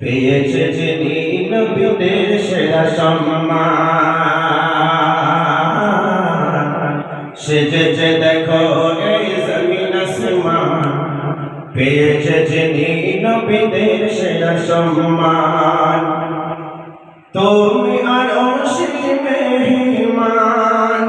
পেয়েছে যিনি নবীদের সেরা সম্মান। সেজেছে দেখো এই জমিন আসমান। পেয়েছে যিনি নবীদের সেরা সম্মান। তুমি আর মেহমান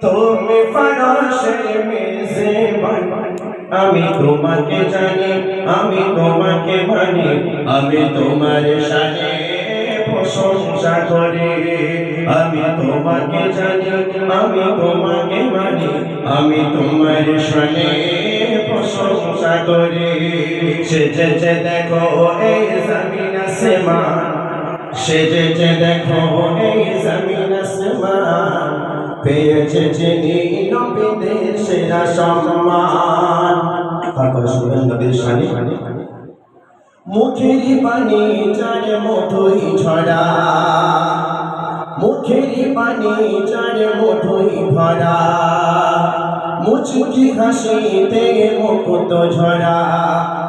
তুমি ফরশের মেজবান আমি তোমাকে জানি, আমি তোমাকে মানি, আমি তোমার শানে প্রশংসা করি। আমি তোমাকে জানি, আমি তোমাকে মানি, আমি তোমার শানে প্রশংসা করি। সেজেছে দেখো, এই জমিন আসমান সেজেছে দেখো, এই জমিন আসমান পেয়েছে যিনি নবীদের সেরা সম্মান। তারপরে শুনবেন নবীর শানি মুখের পানি চার মুঠোই ছড়া মুখের পানি চার মুঠোই ভরা। মুচকি হাসিতে মুকুত ঝরা।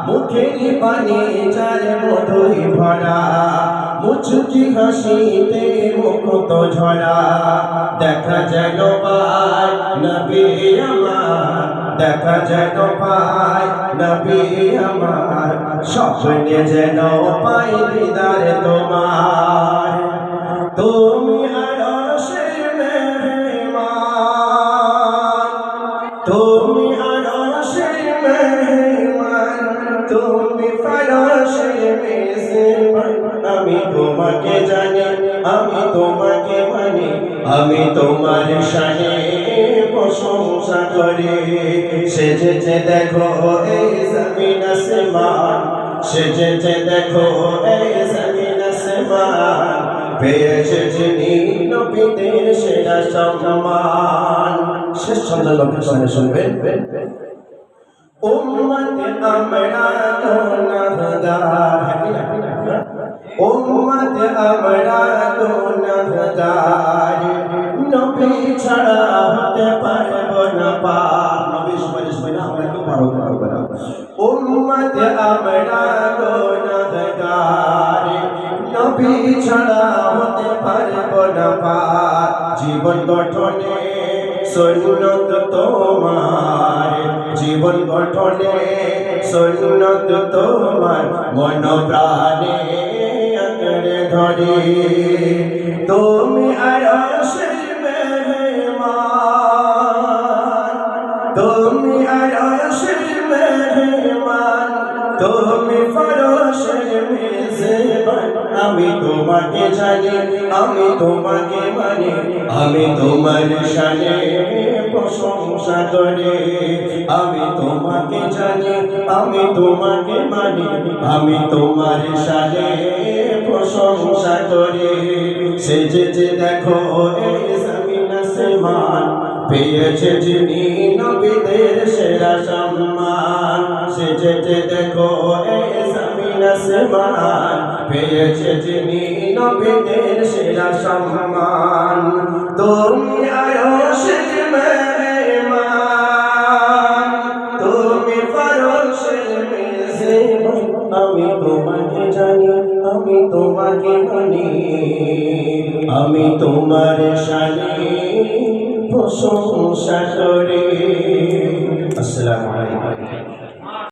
মুখের পানি চার মুঠোই ভরা। মুচকি হাসিতে মুকুত ঝরা। দেখা যেন পায় নবী আমার। দেখা যেন পায় নবী আমার স্বপ্নে যেন পাই দিদার তোমার। তুমি আমি তোমাকে জানি, আমি তোমাকে আমি তোমার শানে প্রশংসা করি। সেজেছে দেখো এই জমিন আসমান, সেজেছে দেখো এই জমিন আসমান। পেয়েছে যিনি নবীদের সেরা সম্মান। শেষ ছন্দ নবীর সামনে শুনবেন। উম্মত আমরা নবী ছাড়া হতে পারব না পার নবী সুপারিশ নবী ছাড়া হতে পারব না পার জীবন গঠনে সৈন্যত তোমার। জীবন গঠনে সৈন্যত তোমার। মন প্রাণে ধরে। তুমি আর তুমি আমি তোমাকে জানি, আমি তোমাকে মানি, আমি তোমার শানে প্রশংসা করি। আমি তোমাকে জানি, আমি তোমাকে মানি, আমি তোমার শানে প্রশংসা করি। সেজেছে দেখো এই জমিন আসমান পেয়েছে যিনি নবীদের সেরা সম্মান। সেজেছে দেখো আসমান। পেয়েছে যিনি নবীদের সেরা সম্মান। তুমি মেজবান আমি তোমাকে জানি, আমি তোমাকে মানি। আমি তোমার শানে প্রশংসা করি। আসসালামু আলাইকুম।